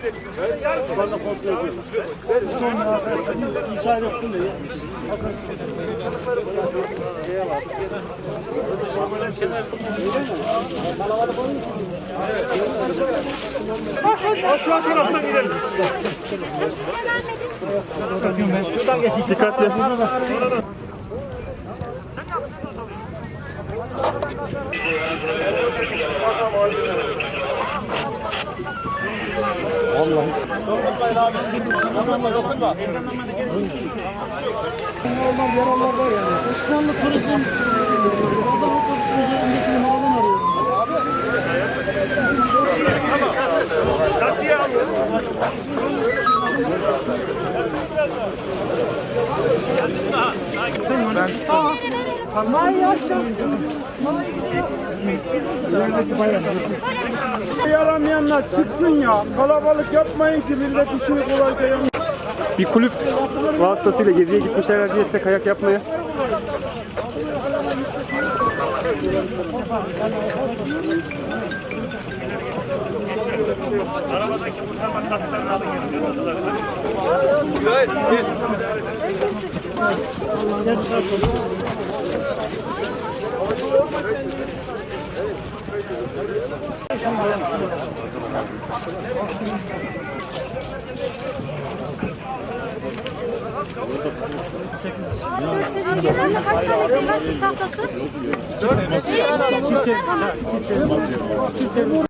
Şu anda kontrol ediyoruz. Şu anda müsaade etsin. Şeye bak. Aşağı taraftan gidelim. Dikkatli. Normal yaralar var yani. Osmanlı turizm Kazan otobüsünün üzerindeki numaradan arıyorum. Yaramayanlar çıksın ya. Kalabalık yapmayın ki millet işini kolayca yapsın. Bir kulüp vasıtasıyla geziye gitmişler Erciyes'e kayak yapmaya. Haziran'da kaç tane üniversite tahtası? Dört.